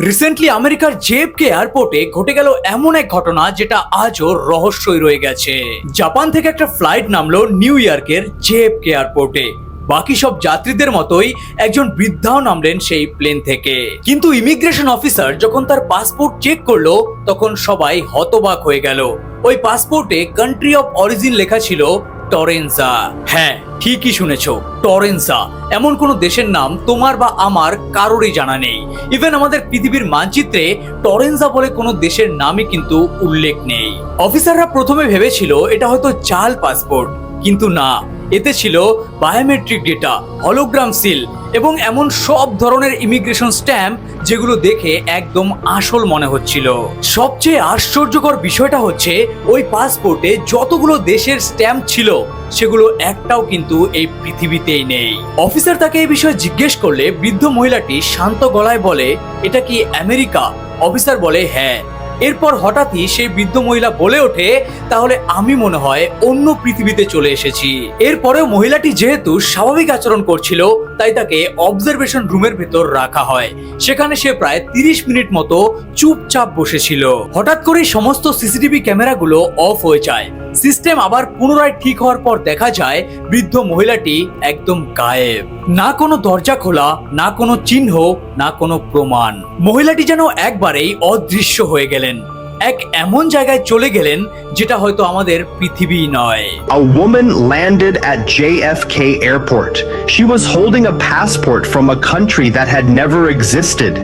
Recently আমেরিকার জেএফকে এয়ারপোর্টে ঘটে গেল এমন এক ঘটনা যেটা আজও রহস্যই রয়ে গেছে। জাপান থেকে একটা ফ্লাইট নামলো নিউ ইয়র্কের জেএফকে এয়ারপোর্টে বাকি সব যাত্রীদের মতোই একজন বৃদ্ধাও নামলেন সেই প্লেন থেকে। কিন্তু ইমিগ্রেশন অফিসার যখন তার পাসপোর্ট চেক করল, তখন সবাই হতবাক হয়ে গেল। ওই পাসপোর্টে কান্ট্রি অফ অরিজিন লেখা ছিল টরেন্সা। হ্যাঁ ঠিকই শুনেছ, টরেন্সা। এমন কোনো দেশের নাম তোমার বা আমার কারোরই জানা নেই। ইভেন আমাদের পৃথিবীর মানচিত্রে টরেন্সা বলে কোনো দেশের নামই কিন্তু উল্লেখ নেই। অফিসাররা প্রথমে ভেবেছিল এটা হয়তো চাল পাসপোর্ট কিন্তু না। এতে ছিল বায়োমেট্রিক ডেটা হলোগ্রাম সিল এবং এমন সব ধরনের ইমিগ্রেশন স্ট্যাম্প যেগুলো দেখে একদম আসল মনে হচ্ছিল। সবচেয়ে আশ্চর্যকর বিষয়টা হচ্ছে ওই পাসপোর্টে যতগুলো দেশের স্ট্যাম্প ছিল, সেগুলো একটাও কিন্তু এই পৃথিবীতেই নেই। অফিসার তাকে এই বিষয়ে জিজ্ঞেস করলে বৃদ্ধ মহিলাটি শান্ত গলায় বলে, এটা কি আমেরিকা অফিসার বলে হ্যাঁ। এরপর হঠাৎই সেই বৃদ্ধ মহিলা বলে ওঠে, তাহলে আমি মনে হয় অন্য পৃথিবীতে চলে এসেছি। এরপরেও মহিলাটি যেহেতু স্বাভাবিক আচরণ করছিল, তাই তাকে অবজারভেশন রুমের ভেতর রাখা হয়। সেখানে সে প্রায় তিরিশ মিনিট মতো চুপচাপ বসেছিল। হঠাৎ করেই সমস্ত সিসিটিভি ক্যামেরাগুলো অফ হয়ে যায়। সিস্টেম আবার পুনরায় ঠিক হওয়ার পর দেখা যায় বৃদ্ধ মহিলাটি একদম গায়েব না কোনো দরজা খোলা, না কোনো চিহ্ন, না কোনো প্রমাণ মহিলাটি যেন একবারেই অদৃশ্য হয়ে গেলেন এক এমন জায়গায় চলে গেলেন যেটা হয়তো আমাদের পৃথিবী নয় A woman landed at JFK Airport. She was holding a passport from a country that had never existed.